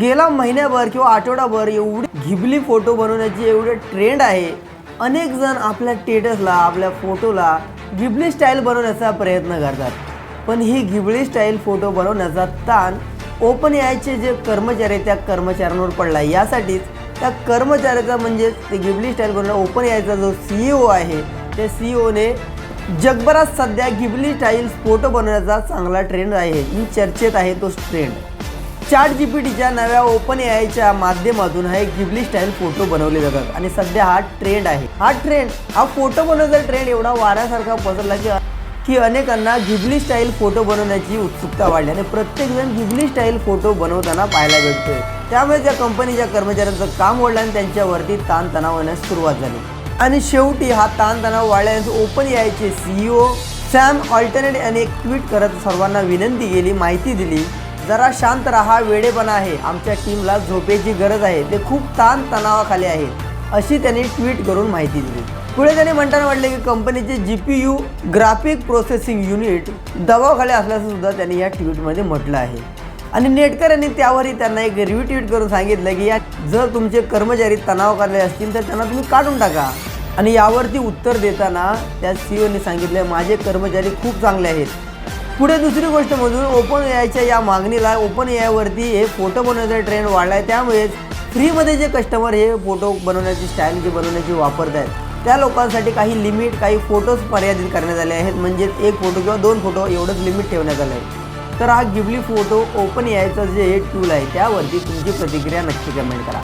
गेला महिन्याभर किंवा आठवडाभर एवढी घिबली फोटो बनवण्याची एवढे ट्रेंड आहे. अनेक जण आपल्या स्टेटसला आपल्या फोटोला घिबली स्टाईल बनवण्याचा प्रयत्न करतात. पण ही घिबली स्टाईल फोटो बनवण्याचा ताण ओपन यायचे जे कर्मचारी आहे त्या कर्मचाऱ्यांवर पडला यासाठीच त्या कर्मचाऱ्याचा म्हणजेच ते गिबली स्टाईल बनवणार ओपन यायचा जो सी ओ आहे त्या सी ओने जगभरात सध्या गिबली स्टाईल फोटो बनवण्याचा चांगला ट्रेंड आहे. ही चर्चेत आहे तो ट्रेंड चॅट जी पी टीच्या नव्या ओपन एआयच्या माध्यमातून हा एक गिबली स्टाईल फोटो बनवले जातात. आणि सध्या हा ट्रेंड आहे. हा ट्रेंड हा फोटो बनवण्याचा ट्रेंड एवढा वाऱ्यासारखा पसरला की की अनेकांना गिबली स्टाईल फोटो बनवण्याची उत्सुकता वाढली. आणि प्रत्येकजण गिबली स्टाईल फोटो बनवताना पाहायला भेटतोय. त्यामुळे त्या कंपनीच्या कर्मचाऱ्यांचं काम वाढलं आणि त्यांच्यावरती ताणतणाव होण्यास सुरुवात झाली. आणि शेवटी हा ताणतणाव वाढल्यास ओपन यायचे सीईओ सॅम ऑल्टरनेट यांनी एक ट्विट करत सर्वांना विनंती केली माहिती दिली जरा शांत राहा वेडेपणा आहे. आमच्या टीमला झोपेची गरज आहे. ते खूप ताण तणावाखाली आहेत अशी त्यांनी ट्विट करून माहिती दिली. पुढे त्यांनी म्हणताना म्हटले की कंपनीचे G P U graphic processing unit दबावाखाली असल्याचं सुद्धा त्यांनी या ट्विटमध्ये म्हटलं आहे. आणि नेटकर यांनी त्यावरही त्यांना एक रिट्वीट करून सांगितलं की या जर तुमचे कर्मचारी तणावाखाली असतील तर त्यांना तुम्ही काढून टाका. आणि यावरती उत्तर देताना त्या सीओनी सांगितलं माझे कर्मचारी खूप चांगले आहेत. पुढे दुसरी गोष्ट म्हणून ओपन एआयच्या या मागणीला ओपन एआयवरती हे फोटो बनवण्याचा ट्रेंड वाढला आहे त्यामुळेच फ्रीमध्ये जे कस्टमर हे फोटो बनवण्याची स्टाईल जी बनवण्याची वापरत आहेत त्या लोकांसाठी काही लिमिट काही फोटोज मर्यादित करण्यात आले आहेत. म्हणजेच एक फोटो किंवा दोन फोटो एवढंच लिमिट ठेवण्यात आलं आहे तर हा गिबली फोटो ओपन यायचं जे हे टूल आहे त्यावरती तुमची प्रतिक्रिया नक्की कमेंट करा.